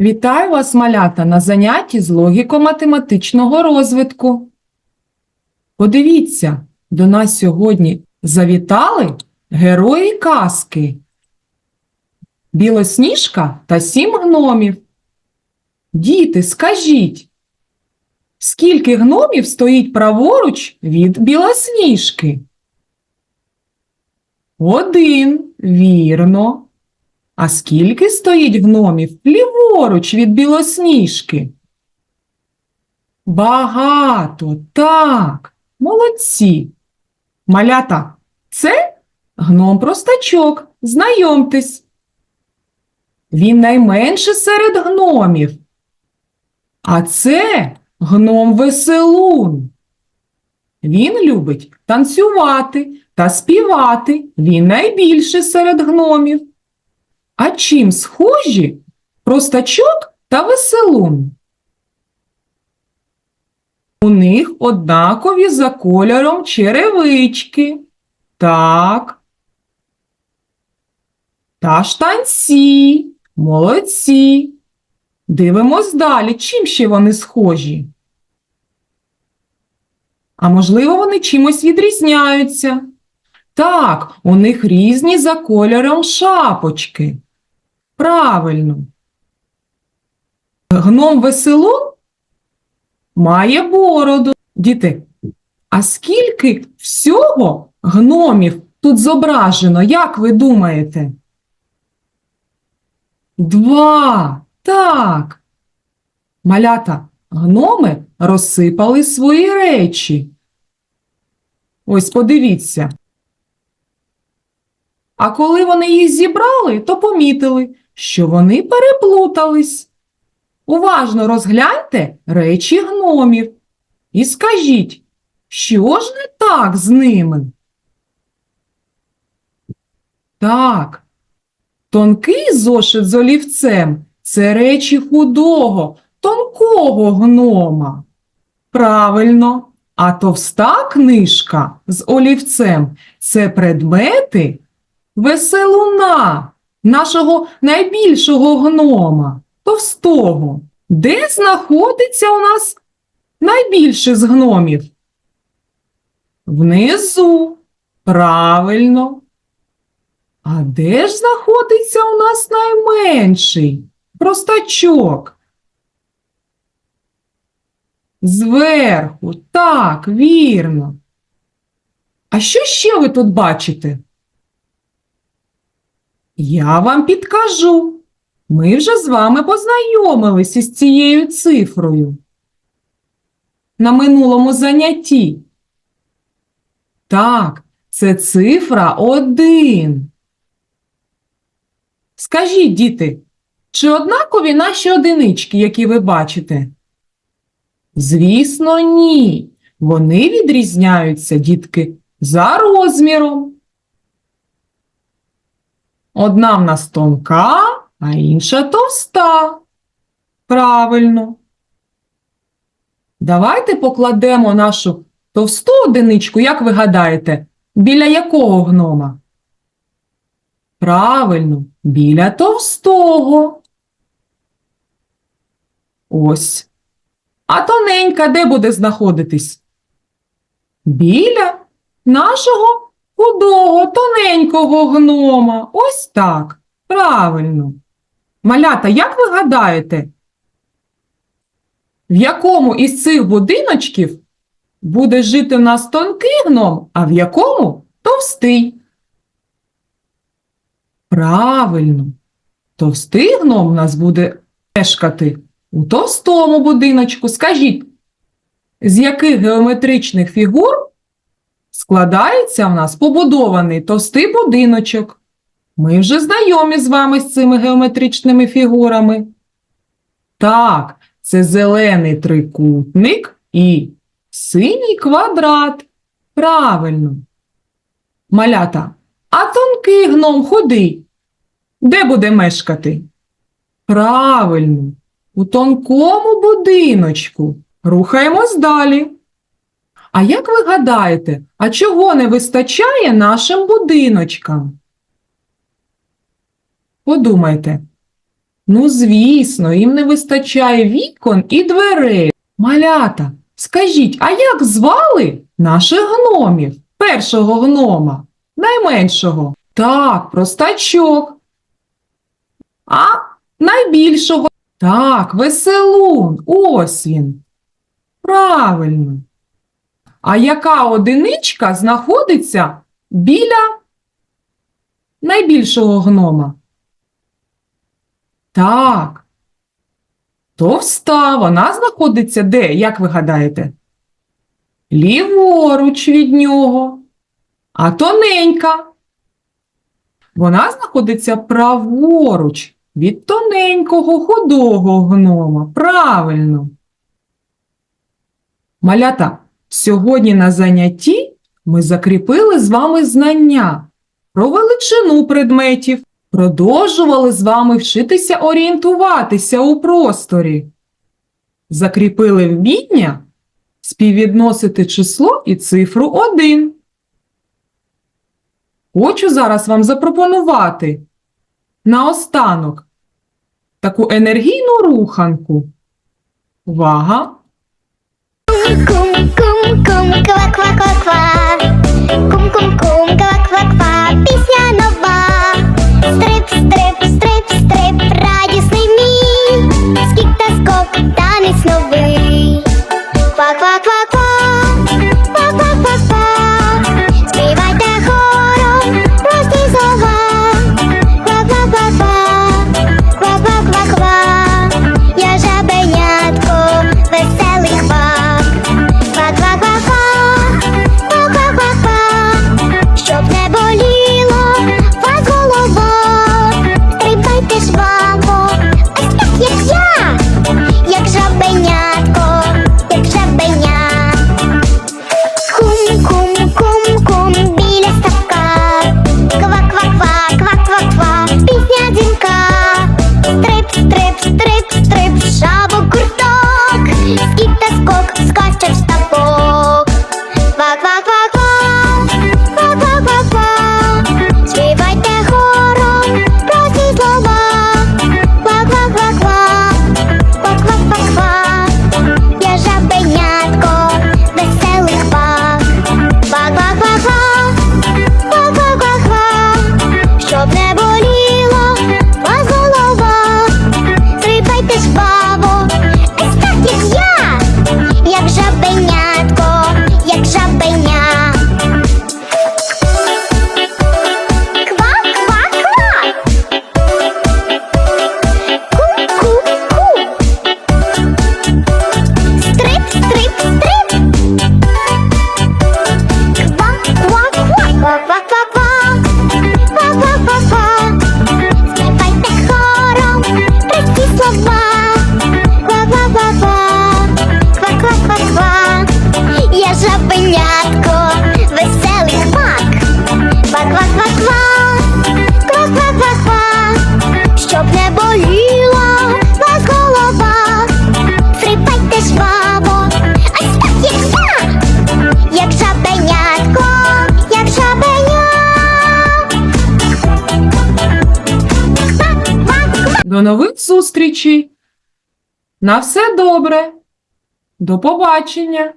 Вітаю вас, малята, на занятті з логіко-математичного розвитку. Подивіться, до нас сьогодні завітали герої казки. Білосніжка та сім гномів. Діти, скажіть, скільки гномів стоїть праворуч від білосніжки? Один, вірно. А скільки стоїть гномів ліворуч від білосніжки? Багато, так, молодці. Малята, це гном простачок, знайомтесь. Він найменший серед гномів. А це гном веселун. Він любить танцювати та співати. Він найбільший серед гномів. А чим схожі простачок та веселун? У них однакові за кольором черевички. Так. Та штанці. Молодці. Дивимось далі, чим ще вони схожі. А можливо, вони чимось відрізняються. Так, у них різні за кольором шапочки. Правильно. Гном веселун має бороду. Діти, а скільки всього гномів тут зображено, як ви думаєте? Два. Так. Малята, гноми розсипали свої речі. Ось подивіться. А коли вони їх зібрали, то помітили, що вони переплутались. Уважно розгляньте речі гномів і скажіть, що ж не так з ними? Так, тонкий зошит з олівцем це речі худого, тонкого гнома. Правильно, а товста книжка з олівцем це предмети веселуна, нашого найбільшого гнома, товстого. Де знаходиться у нас найбільший з гномів? Внизу. Правильно. А де ж знаходиться у нас найменший? Простачок. Зверху, так, вірно. А що ще ви тут бачите? Я вам підкажу. Ми вже з вами познайомилися із цією цифрою на минулому занятті. Так, це цифра один. Скажіть, діти, чи однакові наші одинички, які ви бачите? Звісно, ні. Вони відрізняються, дітки, за розміром. Одна в нас тонка, а інша товста. Правильно. Давайте покладемо нашу товсту одиничку, як ви гадаєте, біля якого гнома? Правильно, біля товстого. Ось. А тоненька де буде знаходитись? Біля нашого худого, тоненького гнома. Ось так. Правильно. Малята, як ви гадаєте, в якому із цих будиночків буде жити в нас тонкий гном, а в якому товстий? Правильно. Товстий гном у нас буде мешкати у товстому будиночку. Скажіть, з яких геометричних фігур складається в нас побудований товстий будиночок? Ми вже знайомі з вами з цими геометричними фігурами. Так, це зелений трикутник і синій квадрат. Правильно. Малята, а тонкий гном худий. Де буде мешкати? Правильно, у тонкому будиночку. Рухаємось далі. А як ви гадаєте, а чого не вистачає нашим будиночкам? Подумайте. Ну, звісно, їм не вистачає вікон і дверей. Малята, скажіть, а як звали наших гномів? Першого гнома, найменшого. Так, простачок. А найбільшого. Так, веселун. Ось він. Правильно. А яка одиничка знаходиться біля найбільшого гнома? Так. Товста, вона знаходиться де, як ви гадаєте? Ліворуч від нього. А тоненька. Вона знаходиться праворуч від тоненького худого гнома. Правильно. Малята, сьогодні на занятті ми закріпили з вами знання про величину предметів, продовжували з вами вчитися орієнтуватися у просторі. Закріпили вміння співвідносити число і цифру 1. Хочу зараз вам запропонувати наостанок таку енергійну руханку. Увага! குங்கும குவ குவ குவ нових зустрічей! На все добре! До побачення!